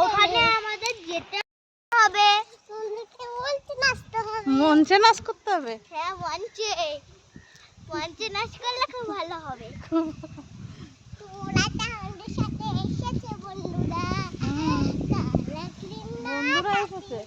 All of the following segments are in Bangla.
ওখানে আমাদের যেতে হবে। মঞ্চে নাচ করতে হবে? হ্যাঁ মঞ্চে। মঞ্চে নাচ করলে খুব ভালো হবে। বন্ধুরা। এসেছে।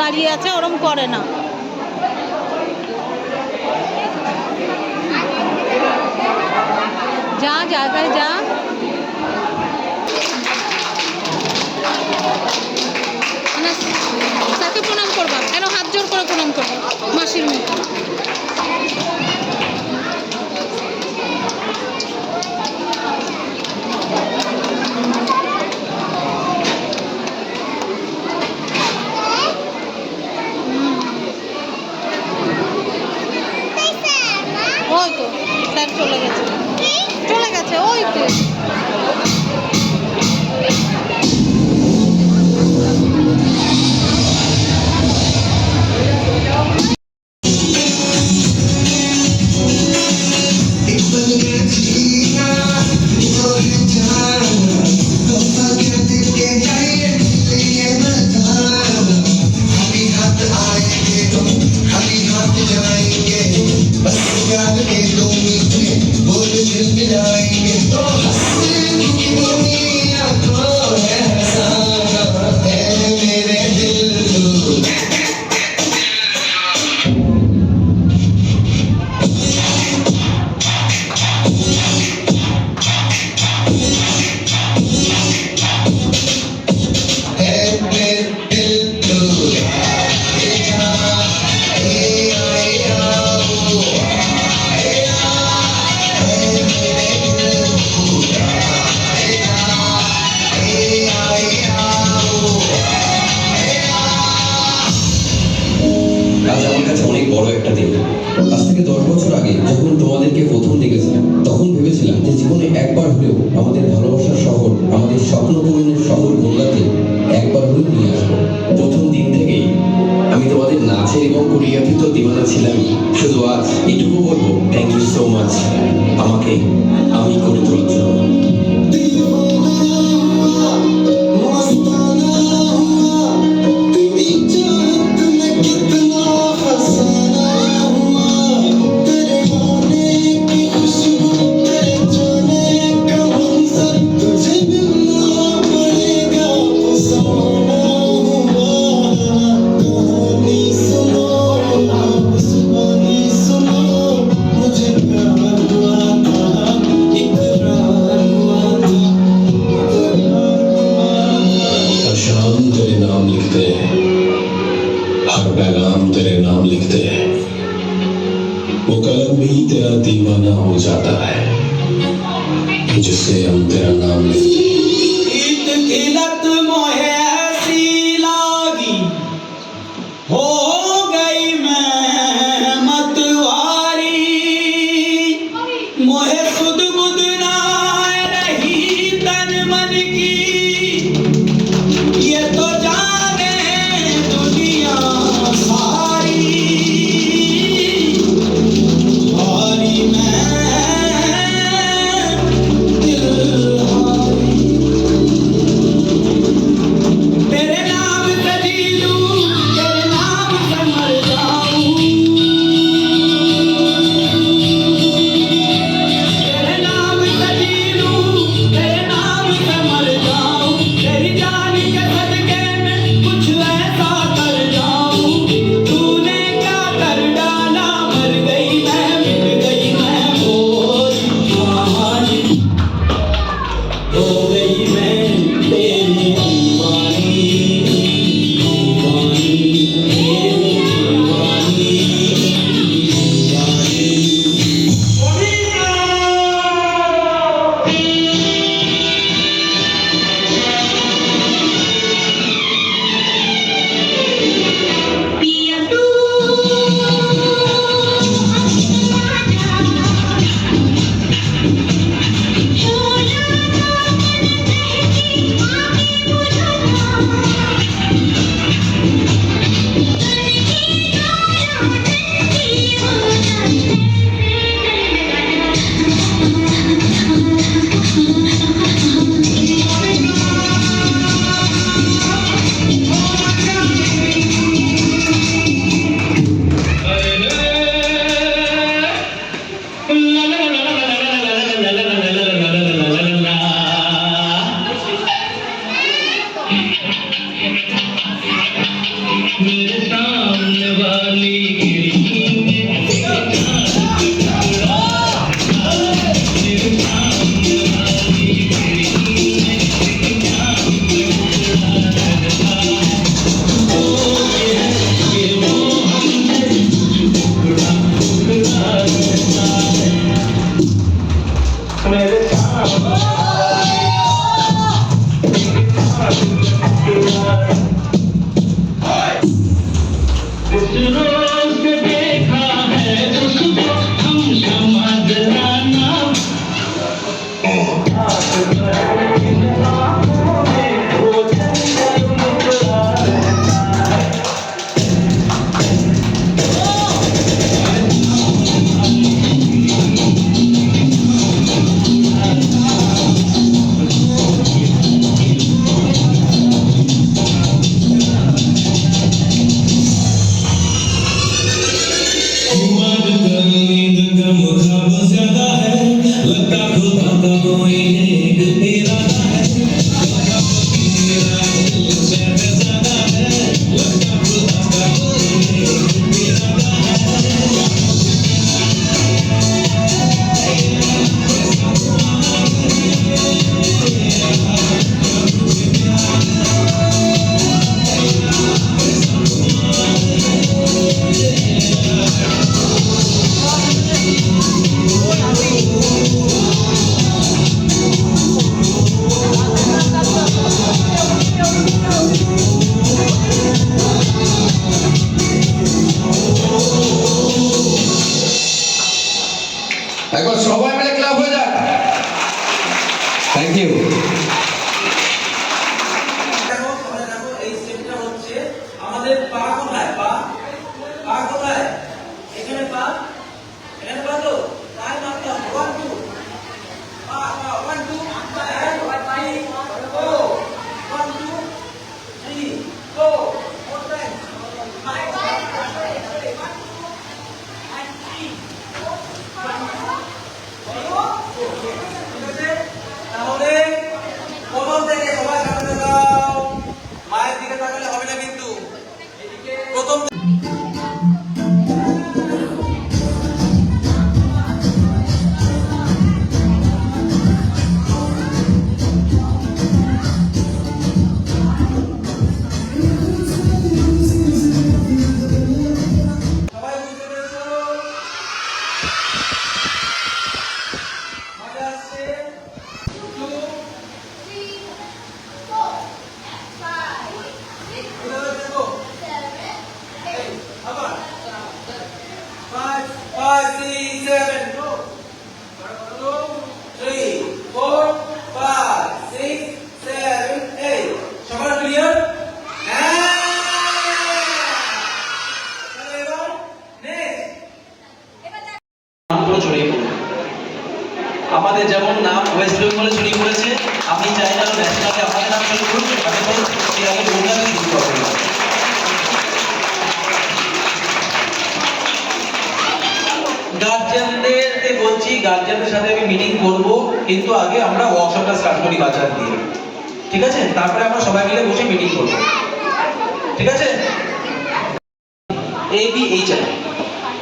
দাঁড়িয়ে আছে, ওরম করে না। যা জায়গায় যা তাকে প্রণাম করবা। কেন হাত জোর করে প্রণাম করবা, মাসির মতো আজ থেকে দশ বছর আগে যখন তোমাদেরকে প্রথম দেখেছিলাম, তখন ভেবেছিলাম যে জীবনে একবার হলেও আমাদের ভালোবাসার শহর, আমাদের স্বপ্ন পূরণের শহর গোল্লাতে একবার হলেও নিয়ে আসব। প্রথম দিন থেকেই আমি তোমাদের নাচের এবং কোরিয়াফি তো দিওয়ানা ছিলামই। শুধু আজ এটুকু বলব থ্যাংক ইউ সো মাচ আমাকে আমি করে তোলার मेरे सामने वाला আমাদের যেমন নাম ওয়েস্ট বেঙ্গলে ছড়িয়ে পড়েছে আমি চাই না ন্যাশনালে আমাদের নাম ছড়িয়ে পড়ুক আমি তো শুরু করব। গার্জিয়ানদেরকে বলছি গার্জিয়ানদের সাথে আমি মিটিং করব, কিন্তু আগে আমরা ওয়ার্কশপটা স্টার্ট করি বাজার দিয়ে। ঠিক আছে? তারপরে আমরা সবাই মিলে বসে মিটিং করব। ঠিক আছে? এ বি এইচ আই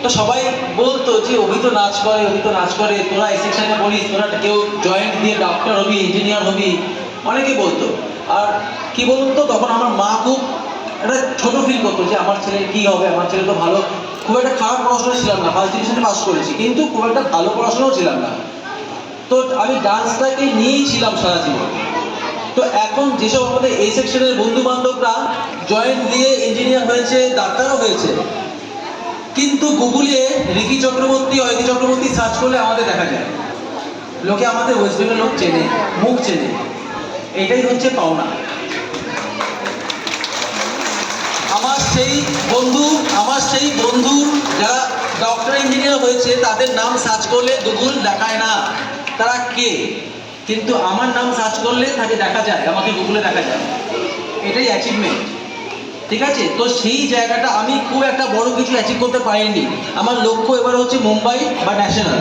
তো সবাই বলতো যে অভি তো নাচ করে, অভি তো নাচ করে, তোরা এই সেকশনে পড়িস তোরা কেউ জয়েন্ট দিয়ে ডক্টর হবি ইঞ্জিনিয়ার হবি, অনেকে বলতো। আর কি বলুন তো তখন আমার মা খুব একটা ছোট ফিল করতো যে আমার ছেলে কি হবে, আমার ছেলে তো ভালো। খুব একটা খারাপ পড়াশোনা ছিলাম না ফার্স্ট ডিভিশনে পাস করেছি, কিন্তু খুব একটা ভালো পড়াশোনাও ছিলাম না। তো আমি ডান্সটাকে নিয়েই ছিলাম সারা জীবন। তো এখন যেসব আমাদের এই সেকশনের বন্ধু বান্ধবরা জয়েন্ট দিয়ে ইঞ্জিনিয়ার হয়েছে, ডাক্তারও হয়েছে কিন্তু গুগলে রিকি চক্রবর্তী অয়তি চক্রবর্তী সার্চ করলে আমাদের দেখা যায়। লোকে আমাদের ওয়েস্ট বেঙ্গল লোক চেনে, মুখ চেনে। এটাই হচ্ছে পাওনা। আমার সেই বন্ধু, আমার সেই বন্ধু যারা ডক্টর ইঞ্জিনিয়ার হয়েছে, তাদের নাম সার্চ করলে গুগল দেখায় না। তারা কে? কিন্তু আমার নাম সার্চ করলে তাকে দেখা যায়, আমাকে গুগলে দেখা যায়। এটাই অ্যাচিভমেন্ট ঠিক আছে? তো সেই জায়গাটা আমি খুব একটা বড় কিছু অ্যাচিভ করতে পারিনি। আমার লক্ষ্য এবার হচ্ছে মুম্বাই বা ন্যাশনাল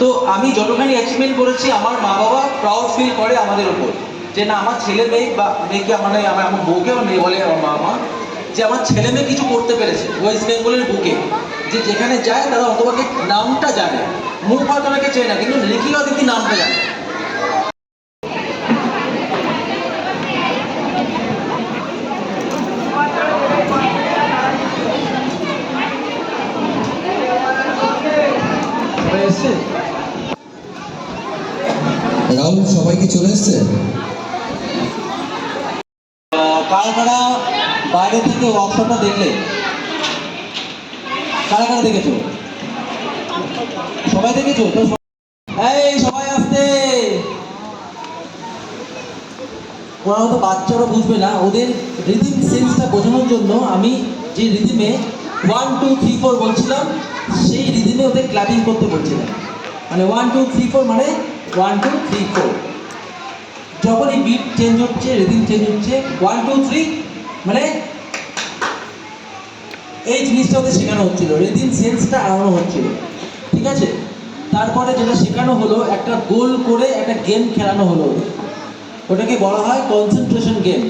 তো আমি যতখানি অ্যাচিভমেন্ট করেছি, আমার মা বাবা প্রাউড ফিল করে আমাদের উপর। যে না, আমার ছেলে মেয়ে বা মেয়েকে মানে আমার আমার বউকে আমার মেয়ে বলে আমার মা মা যে আমার ছেলে মেয়ে কিছু করতে পেরেছে ওয়েস্ট বেঙ্গলের বুকে। যে যেখানে যায়, তারা অন্তপক্ষে নামটা জানে। মুখ হয়তো চেয়ে না, কিন্তু লিখিত দিদি নামটা জানে হয়ে এসছে রাহুল সবাই কি চলে এসছে? কারা কারা বাইরে থেকে ওয়ার্কশপটা দেখলে? কারা কারা দেখেছ? সবাই দেখেছ? তো এই, সবাই আসতে। ওরা হয়তো বাচ্চারা বুঝবে না। ওদের রিদিম সেন্সটা বোঝানোর জন্য আমি যে রিদিমে ওয়ান টু থ্রি ফোর বলছিলাম, সেই রিদিমে ওদের ক্লাবিং করতে বলছিলাম। মানে ওয়ান টু থ্রি ফোর মানে ওয়ান টু থ্রি ফোর যখন এই বিট চেঞ্জ হচ্ছে রিদিম চেঞ্জ হচ্ছে ওয়ান টু থ্রি মানে এই জিনিসটা ওদের শেখানো হচ্ছিল। রেদিন সেন্সটা আনানো হচ্ছিল। ঠিক আছে? তারপরে যেটা শেখানো হলো, একটা গোল করে একটা গেম খেলানো হলো। ওটাকে বলা হয় কনসেন্ট্রেশন গেম